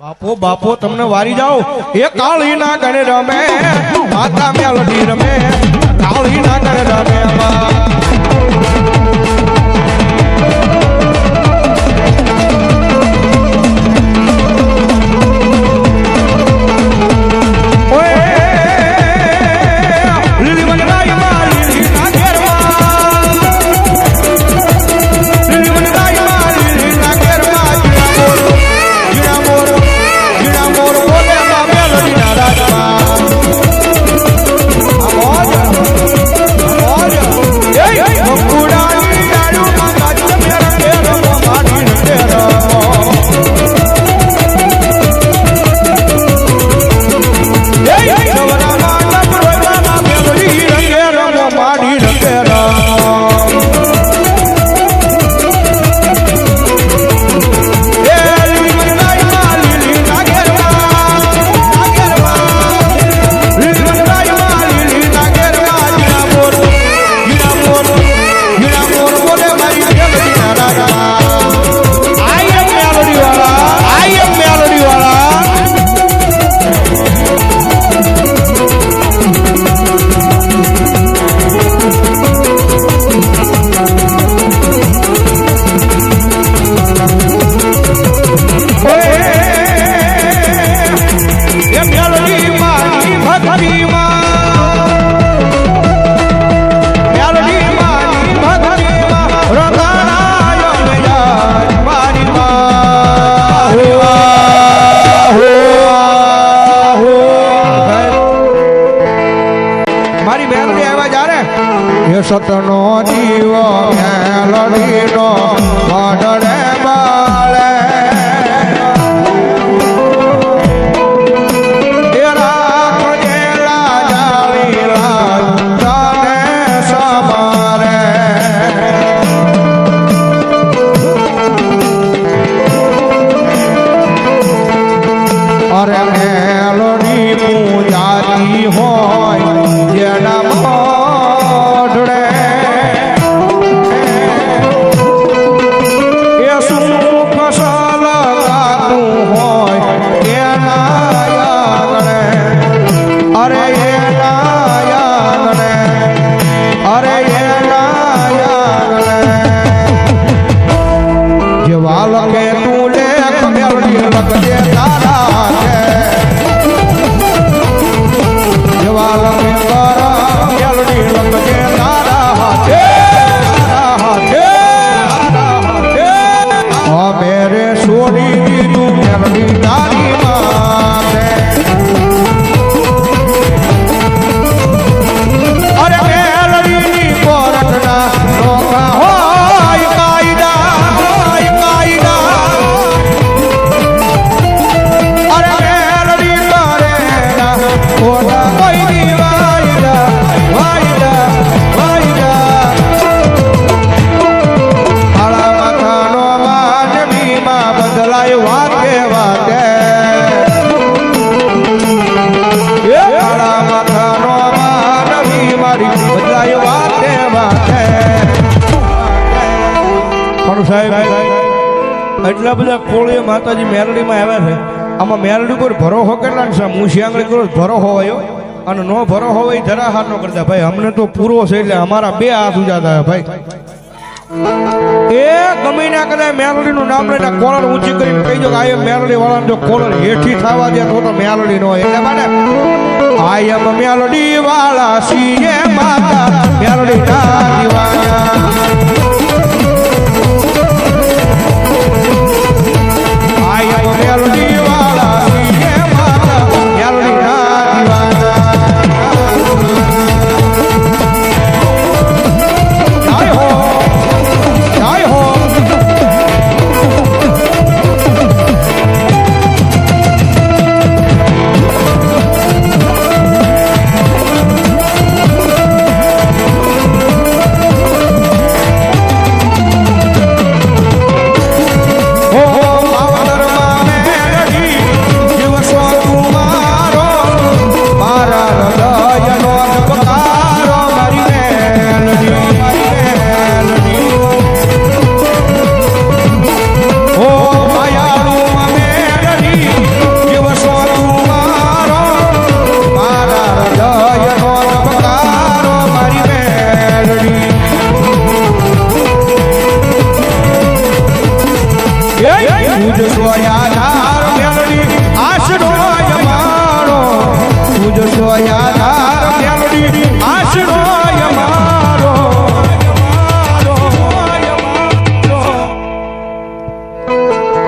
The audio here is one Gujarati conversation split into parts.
બાપો બાપો, તમને વારી જાઓ એ કાળી ના ગણે રમે માતા મેલડી રમે કાળી ના ગણે રમે એટલા બધા કોળીએ માતાજી મેરડીમાં આવ્યા છે. આમાં મેરડી પર ભરોહો કેટલા છે? મુશિયાંગળી કરો ભરોહો આવ્યો અને નો ભરો હોય જરા હાર નો કરતા. ભાઈ, અમને તો પૂરો છે એટલે અમારા બે હાથ ઉજાતા ભાઈ. એ ગમે ના કરે મેલડી નું નામ લઈને કોલર ઊંચી કરી કહી દો આ મેલડી વાળા જો કોલર હેઠી થવા દે તો મેલડી નો એટલે મને આયમ મેલડી વાળા સીએ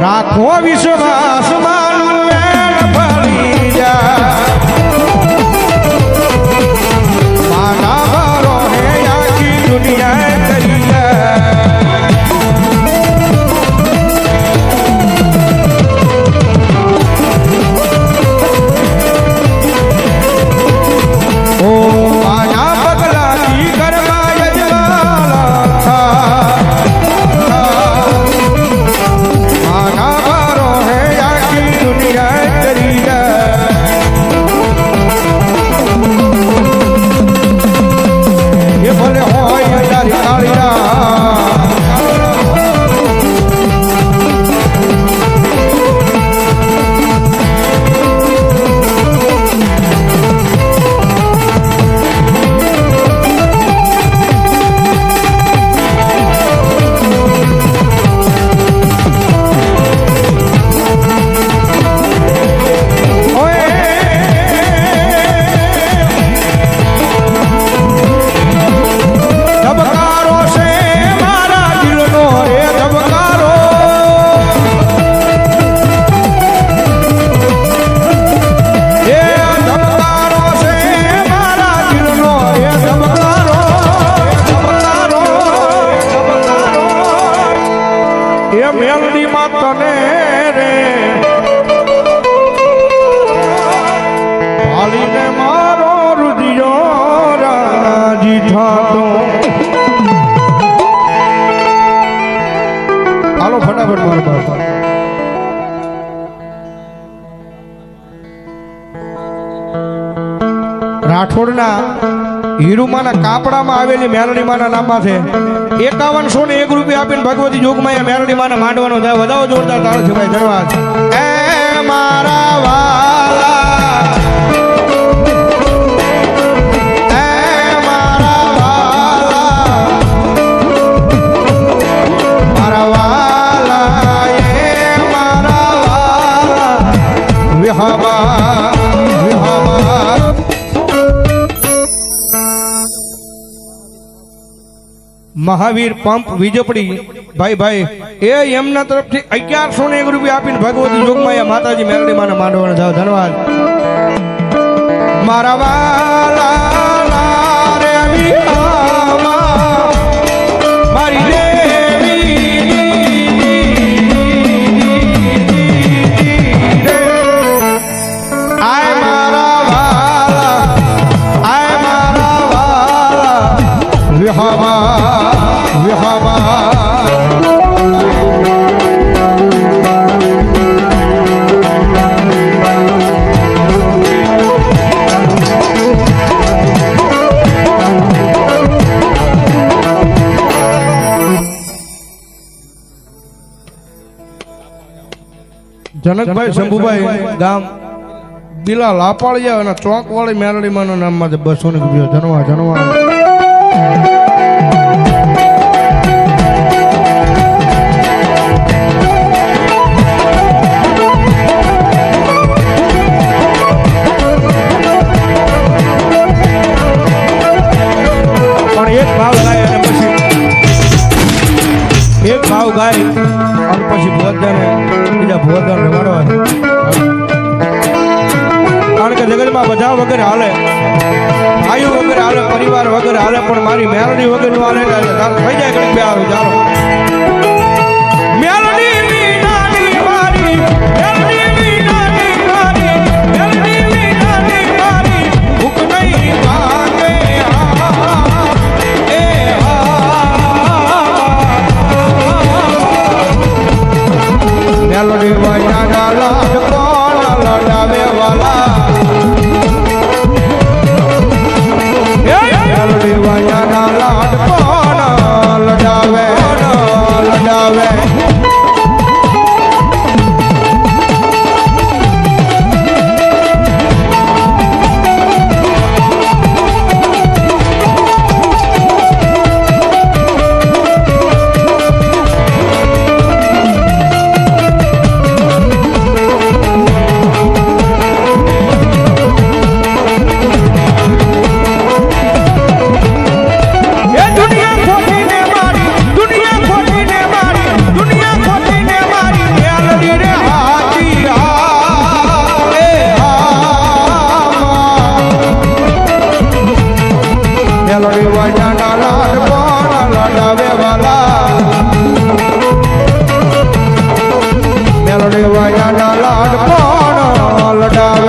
રાખો વિશ્વાસ માનું ફટાફટ મારો બાપ રાઠોડના હીરુમાના કાપડામાં આવેલી મેલડીમાના નામમાં છે એકાવનસો ને એક રૂપિયા આપીને ભગવતી જોગમાં મેલડીમાના માંડવાનો વધાવો જોરદાર તાળ છે ભાઈ ધન્યવાદ મહાવીર પંપ વીજપડી ભાઈ ભાઈ, એ એમના તરફથી અગિયારસો ને એક રૂપિયા આપીને ભગવતી જોગમાયા માતાજી મેલડી માને માંડવાના થાવ ધન્યવાદ. મારા વાલા જનકભાઈ શંભુભાઈ ગામ બિલા લાપાળિયા અને ચોક વાળી મેરડીમાં નામમાં બસો ને રૂપિયા જનવા જનવા. પછી ભોજન બીજા ભોજન રમાડવા કારણ કે જગતમાં બધા વગર હાલે. આયુ વગર હાલે, પરિવાર વગર હાલે, પણ મારી મેરડી વગરનું હાલે થઈ જાય ઘડીક બે હારું ચાલો લાડ પણ લડાવે